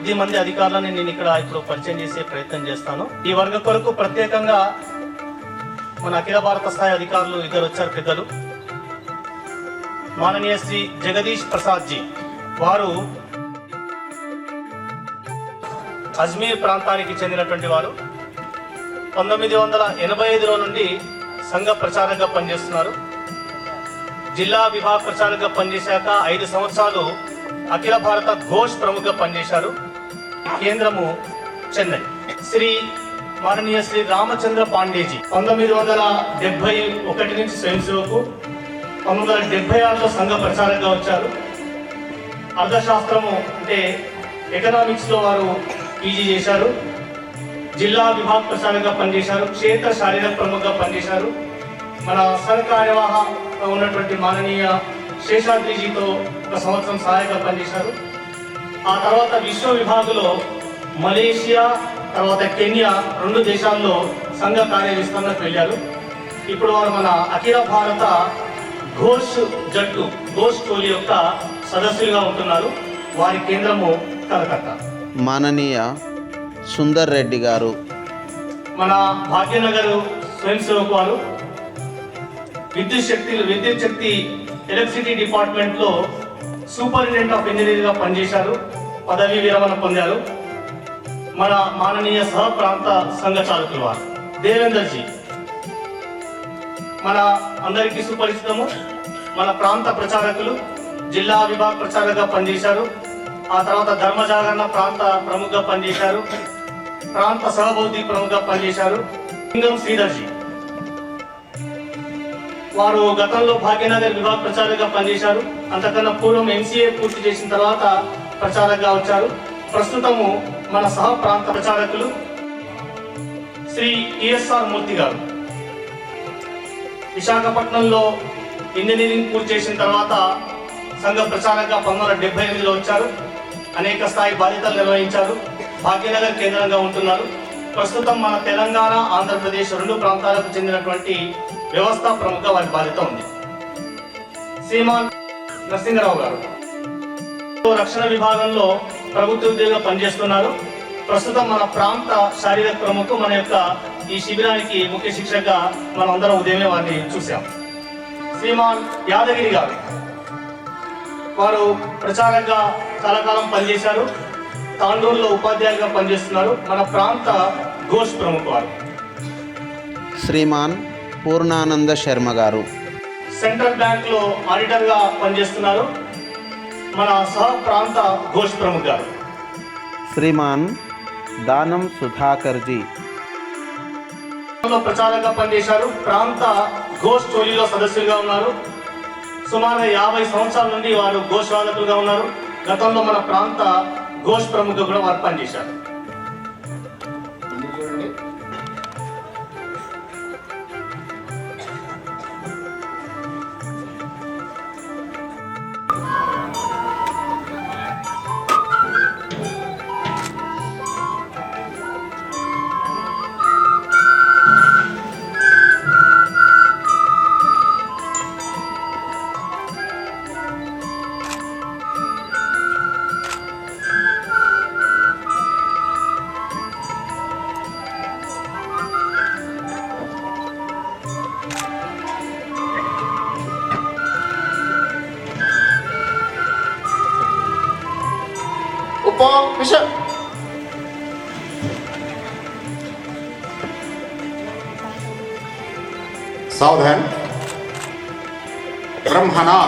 కొద్ది మంది అధికారులను నేను ఇక్కడ ఇప్పుడు పరిచయం చేసే ప్రయత్నం చేస్తాను. ఈ వర్గ కొరకు ప్రత్యేకంగా మన అఖిల భారత స్థాయి అధికారులు ఇద్దరు వచ్చారు పెద్దలు. మాననీయ శ్రీ జగదీష్ ప్రసాద్ జీ. వారు అజ్మీర్ ప్రాంతానికి చెందినటువంటి వారు. పంతొమ్మిది వందల ఎనభై ఐదులో నుండి సంఘ ప్రచారంగా పనిచేస్తున్నారు. జిల్లా విభాగ ప్రచారంగా పనిచేశాక ఐదు సంవత్సరాలు అఖిల భారత ఘోష్ ప్రముఖ పనిచేశారు. కేంద్రము చెన్నై. శ్రీ మాననీయ శ్రీ రామచంద్ర పాండేజీ పంతొమ్మిది వందల డెబ్బై ఒకటి నుంచి స్వయం సేవకు పంతొమ్మిది వందల డెబ్బై ఆరులో సంఘ ప్రచారంగా వచ్చారు. అర్థశాస్త్రము అంటే ఎకనామిక్స్లో వారు పీజీ చేశారు. జిల్లా విభాగ ప్రచారంగా పనిచేశారు. క్షేత్ర శారీరక ప్రముఖంగా పనిచేశారు. మన సర్కార్యవాహ ఉన్నటువంటి మాననీయ శేషాద్రిజీతో ఒక సంవత్సరం సహాయక పనిచేశారు. ఆ తర్వాత విశ్వ విభాగంలో మలేషియా తర్వాత కెన్యా రెండు దేశాల్లో సంఘ కార్య విస్తరణకు వెళ్ళారు. ఇప్పుడు వారు మన అఖిల భారత ఘోష్ జట్టు ఘోష్ టోలీ యొక్క సదస్సులుగా ఉంటున్నారు. వారి కేంద్రము కలకత్తా. మాననీయ సుందర్ రెడ్డి గారు. మన భాగ్యనగర్ స్వయం సేవకు వారు విద్యుత్ శక్తి విద్యుత్ శక్తి ఎలక్ట్రిసిటీ డిపార్ట్మెంట్లో సూపరింటెండెంట్ ఆఫ్ ఇంజనీరింగ్గా గా పనిచేశారు. పదవి విరమణ పొందారు. మన మాననీయ సహ ప్రాంత సంఘ చాలకులు వారు. దేవేందర్ జీ. మన అందరికీ సుపరిచితము. మన ప్రాంత ప్రచారకులు జిల్లా విభాగ ప్రచారకుగా పనిచేశారు. ఆ తర్వాత ధర్మ జాగరణ ప్రాంత ప్రముఖగా పనిచేశారు. ప్రాంత సహబౌద్ధి ప్రముఖగా పనిచేశారు. లింగం శ్రీధర్జీ వారు గతంలో భాగ్యనగర్ విభాగ ప్రచారంగా పనిచేశారు. అంతకన్నా పూర్వం ఎంసీఏ పూర్తి చేసిన తర్వాత ప్రచారంగా వచ్చారు. ప్రస్తుతము మన సహ ప్రాంత ప్రచారకులు శ్రీ టిఎస్ఆర్ మూర్తి గారు. విశాఖపట్నంలో ఇంజనీరింగ్ పూర్తి చేసిన తర్వాత సంఘ ప్రచారంగా పంతొమ్మిది వందల డెబ్బై ఎనిమిదిలో వచ్చారు. అనేక స్థాయి బాధ్యతలు నిర్వహించారు. భాగ్యనగర్ కేంద్రంగా ఉంటున్నారు. ప్రస్తుతం మన తెలంగాణ ఆంధ్రప్రదేశ్ రెండు ప్రాంతాలకు చెందినటువంటి వ్యవస్థ ప్రముఖ వారి బాధ్యత ఉంది. శ్రీమాన్ నరసింహరావు గారు. రక్షణ విభాగంలో ప్రభుత్వ ఉద్యోగిగా పనిచేస్తున్నారు. ప్రస్తుతం మన ప్రాంత శారీరక ప్రముఖ మన యొక్క ఈ శిబిరానికి ముఖ్య శిక్షగా మనం అందరం ఉదయమే వారిని చూసాం శ్రీమాన్ యాదగిరి గారు. వారు ప్రచారంగా చాలా కాలం పనిచేశారు. తాండూరులో ఉపాధ్యాయులుగా పనిచేస్తున్నారు. మన ప్రాంత ఘోష్ ప్రముఖ వారు. శ్రీమాన్ పూర్ణానంద శర్మ గారు. సెంట్రల్ బ్యాంక్లో ఆడిటర్గా పనిచేస్తున్నారు మన సహ ప్రాంత ఘోష్ ప్రముఖ గారు. శ్రీమాన్ దానం సుధాకర్జీ. ప్రచారంగా పనిచేశారు. ప్రాంత ఘోష్ టోలీలో సదస్సులుగా ఉన్నారు. సుమారు యాభై సంవత్సరాల నుండి వారు ఘోష్ వాదకులుగా ఉన్నారు. గతంలో మన ప్రాంత ఘోష్ ప్రముఖ కూడా వారు పనిచేశారు. उप विषय सावधान ब्रह्मणा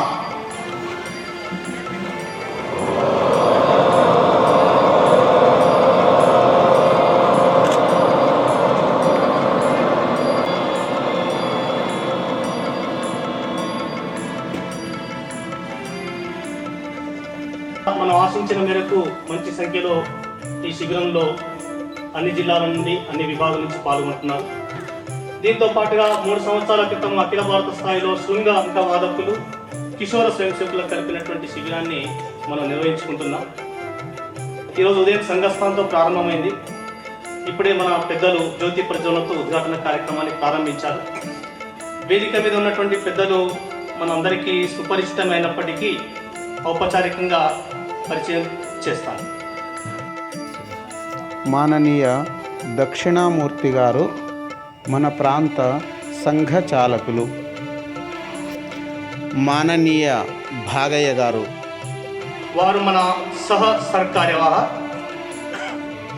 మనం ఆశించిన మేరకు మంచి సంఖ్యలో ఈ శిబిరంలో అన్ని జిల్లాల నుండి అన్ని విభాగాల నుంచి పాల్గొంటున్నారు. దీంతో పాటుగా మూడు సంవత్సరాల క్రితం అఖిల భారత స్థాయిలో శృంగ అంక వాదకులు కిషోర స్వయంసేవకులకు కలిపినటువంటి శిబిరాన్ని మనం నిర్వహించుకుంటున్నాం. ఈరోజు ఉదయం సంఘస్థానంతో ప్రారంభమైంది. ఇప్పుడే మన పెద్దలు జ్యోతి ప్రజ్వలతో ఉద్ఘాటన కార్యక్రమాన్ని ప్రారంభించారు. వేదిక మీద ఉన్నటువంటి పెద్దలు మనందరికీ సుపరిచితమైనప్పటికీ ఔపచారికంగా పరిచయం చేస్తాను. మాననీయ దక్షిణామూర్తి గారు మన ప్రాంత సంఘ చాలకులు. మాననీయ భాగయ్య గారు. వారు మన సహ సర్కార్యవాహ.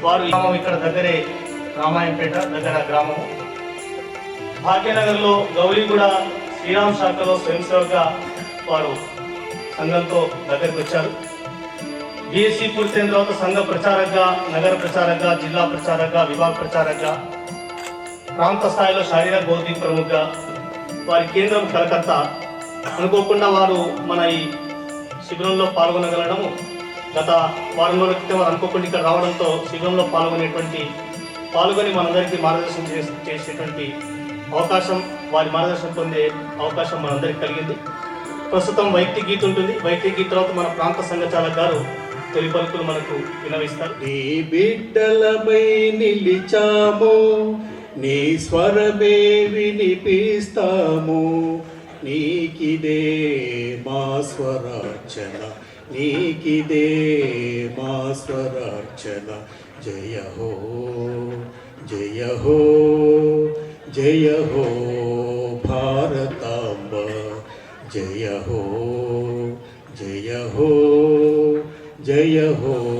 వారు గ్రామం ఇక్కడ దగ్గరే రామాయంపేట దగ్గర గ్రామము. భాగ్యనగర్లో గౌరీగూడ శ్రీరామ్ శాఖలో స్వయం సేవగా వారు. సంఘంతో దగ్గరికి వచ్చారు. బీఎస్సీ పూర్తయిన తర్వాత సంఘ ప్రచారంగా నగర ప్రచారంగా జిల్లా ప్రచారంగా విభాగ ప్రచారంగా ప్రాంత స్థాయిలో శారీరక బౌద్ధిక ప్రముఖగా వారి కేంద్రం కలకత్తా అనుకోకుండా వారు మన ఈ శిబిరంలో పాల్గొనగలడము గత వారం రోజుల క్రితం వారు అనుకోకుండా ఇక్కడ రావడంతో శిబిరంలో పాల్గొనేటువంటి పాల్గొని మనందరికీ మార్గదర్శనం చేసేటువంటి అవకాశం వారి మార్గదర్శనం పొందే అవకాశం మనందరికీ కలిగింది. ప్రస్తుతం వైద్య గీత ఉంటుంది. వైద్య గీత తర్వాత మన ప్రాంత సంఘచాలక్ గారు తొలి పలుకులు మనకు వినవిస్తారు. నీ బిడ్డలమై నిలిచాము నీ స్వరమే వినిపిస్తాము. నీకిదే మా స్వరార్చన నీకిదే మా స్వరార్చన. జయ హో జయ హో జయ హో. జయ హో జయ హో జయ హో. భారతాంబ